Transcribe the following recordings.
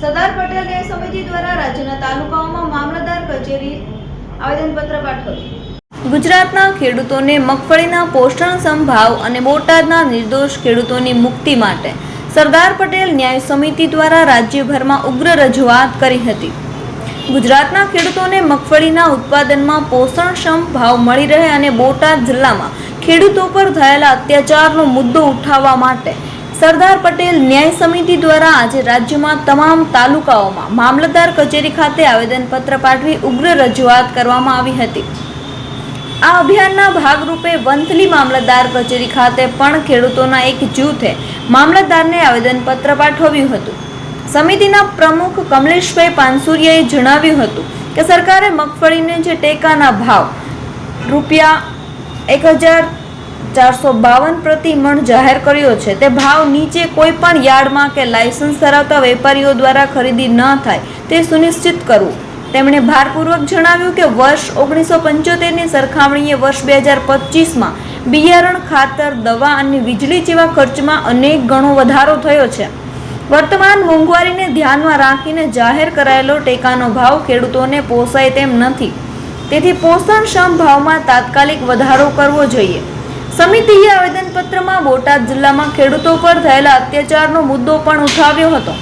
સરદાર પટેલ ન્યાય સમિતિ દ્વારા રાજ્યના તાલુકાઓમાં મામલતદાર કચેરી આવેદનપત્ર પાઠવ્યું. ગુજરાતના ખેડૂતોને મગફળીના પોષણ સંભાવ અને બોટાદના નિર્દોષ ખેડૂતોની મુક્તિ માટે સરદાર પટેલ ન્યાય સમિતિ દ્વારા રાજ્યભરમાં ઉગ્ર રજૂઆત કરી હતી. ગુજરાતના ખેડૂતોને મગફળીના ઉત્પાદનમાં પોષણક્ષમ ભાવ મળી રહે અને બોટાદ જિલ્લામાં ખેડૂતો પર થયેલા અત્યાચારનો મુદ્દો ઉઠાવવા માટે સરદાર પટેલ ન્યાય સમિતિ દ્વારા આજે રાજ્યમાં તમામ તાલુકાઓમાં મામલતદાર કચેરી ખાતે આવેદનપત્ર પાઠવી ઉગ્ર રજૂઆત કરવામાં આવી હતી. આ અભિયાનના ભાગરૂપે વંથલી મામલતદાર કચેરી ખાતે પણ ખેડૂતોના એક જૂથે મામલતદારને આવેદનપત્ર પાઠવ્યું હતું. સમિતિના પ્રમુખ કમલેશભાઈ પાનસુરિયાએ જણાવ્યું હતું કે સરકારે મગફળીને જે ટેકાના ભાવ રૂપિયા એક હજાર ચારસો બાવન પ્રતિ મણ જાહેર કર્યો છે. તે ભાવ નીચે કોઈ પણ યાર્ડમાં કે લાયસન્સ ધરાવતા વેપારીઓ દ્વારા ખરીદી ન થાય તે સુનિશ્ચિત કરવું. તેમણે ભારપૂર્વક જણાવ્યું કે વર્ષ ઓગણીસો પંચોતેરની સરખામણીએ વર્ષ બે હજાર પચીસમાં બિયારણ, ખાતર, દવા અને વીજળી જેવા ખર્ચમાં અનેક ગણો વધારો થયો છે. વર્તમાન મોંઘવારીને ધ્યાનમાં રાખીને જાહેર કરાયેલો ટેકાનો ભાવ ખેડૂતોને પોસાય તેમ નથી. તેથી પોષણક્ષમ ભાવમાં તાત્કાલિક વધારો કરવો જોઈએ. સમિતિએ આવેદનપત્રમાં બોટાદ જિલ્લામાં ખેડૂતો પર થયેલા અત્યાચારનો મુદ્દો પણ ઉઠાવ્યો હતો.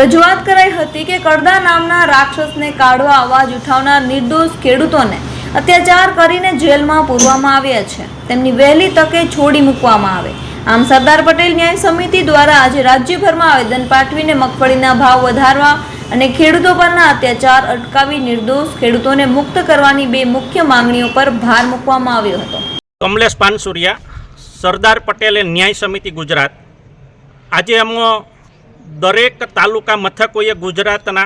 રજૂઆત કરાઈ હતી કે કડદા નામના રાક્ષસને કાઢવા અવાજ ઉઠાવનાર નિર્દોષ ખેડૂતોને અત્યાચાર કરીને જેલમાં પૂરવામાં આવ્યા છે. તેમની વહેલી તકે છોડી મૂકવામાં આવે. આમ સરદાર પટેલ ન્યાય સમિતિ દ્વારા આજે રાજ્યભરમાં આવેદન પાઠવીને મગફળીના ભાવ વધારવા અને ખેડૂતો પરના અત્યાચાર અટકાવી નિર્દોષ ખેડૂતોને મુક્ત કરવાની બે મુખ્ય માંગણીઓ પર ભાર મૂકવામાં આવ્યો હતો. કમલેશ પાનસુરિયા, સરદાર પટેલે ન્યાય સમિતિ ગુજરાત. આજે અમો દરેક તાલુકા મથકોએ ગુજરાતના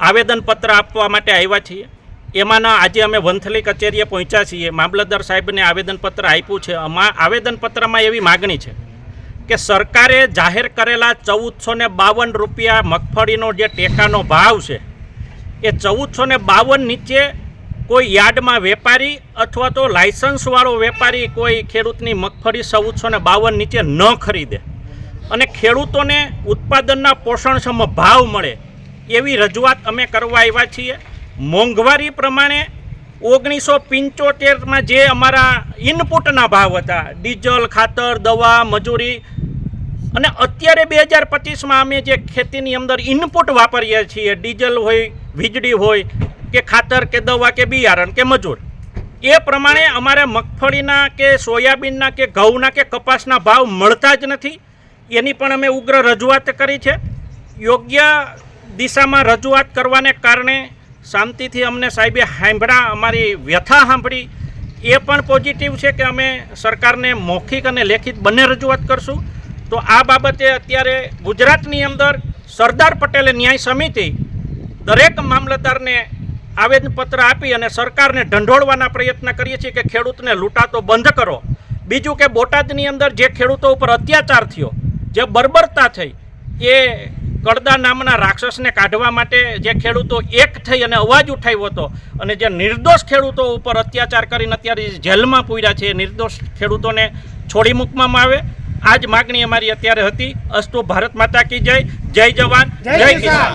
આવેદનપત્ર આપવા માટે આવ્યા છીએ. એમાંના આજે અમે વંથલી કચેરીએ પહોંચ્યા છીએ. મામલતદાર સાહેબને આવેદનપત્ર આપ્યું છે. અમા આવેદનપત્રમાં એવી માગણી છે કે સરકારે જાહેર કરેલા ચૌદસો ને બાવન રૂપિયા મગફળીનો જે ટેકાનો ભાવ છે, એ ચૌદસો ને બાવન નીચે કોઈ યાર્ડમાં વેપારી અથવા તો લાયસન્સવાળો વેપારી કોઈ ખેડૂતની મગફળી ચૌદસો ને બાવન નીચે ન ખરીદે. અને ખેડૂતોને ઉત્પાદનના પોષણક્ષમ ભાવ મળે એવી રજૂઆત અમે કરવા આવ્યા છીએ. મોંઘવારી પ્રમાણે ઓગણીસો પંચોતેરમાં જે અમારા ઇનપુટના ભાવ હતા, ડીઝલ, ખાતર, દવા, મજૂરી અને અત્યારે બે હજાર પચીસમાં અમે જે ખેતીની અંદર ઇનપુટ વાપરીએ છીએ, ડીઝલ હોય, વીજળી હોય કે ખાતર, કે દવા, કે બિયારણ, કે મજૂર. એ પ્રમાણે અમારે મગફળીના કે સોયાબીનના કે ઘઉંના કે કપાસના ભાવ મળતા જ નથી. એની પણ અમે ઉગ્ર રજૂઆત કરી છે. યોગ્ય દિશામાં રજૂઆત કરવાને કારણે શાંતિથી અમને સાહેબે સાંભળા અમારી વ્યથા સાંભળી એ પણ પોઝિટિવ છે કે અમે સરકારને મૌખિક અને લેખિત બંને રજૂઆત કરશું. તો આ બાબતે અત્યારે ગુજરાતની અંદર સરદાર પટેલે ન્યાય સમિતિ દરેક મામલતદારને આવેદનપત્ર આપી અને સરકારને ઢંઢોળવાના પ્રયત્ન કરીએ છીએ કે ખેડૂતને લૂંટાતો બંધ કરો. બીજું કે બોટાદની અંદર જે ખેડૂતો ઉપર અત્યાચાર થયો જે બર્બરતા થઈ એ કડદા નામના રાક્ષસને કાઢવા માટે જે ખેડૂતો એક થઈ અને અવાજ ઉઠાવ્યો હતો અને જે નિર્દોષ ખેડૂતો ઉપર અત્યાચાર કરીને અત્યારે જેલમાં પૂર્યા છે એ નિર્દોષ ખેડૂતોને છોડી મૂકવામાં આવે. આ જ માગણી અમારી અત્યારે હતી. અસ્તુ ભારત માતા કી જય. જય જવાન. જય કિસાન.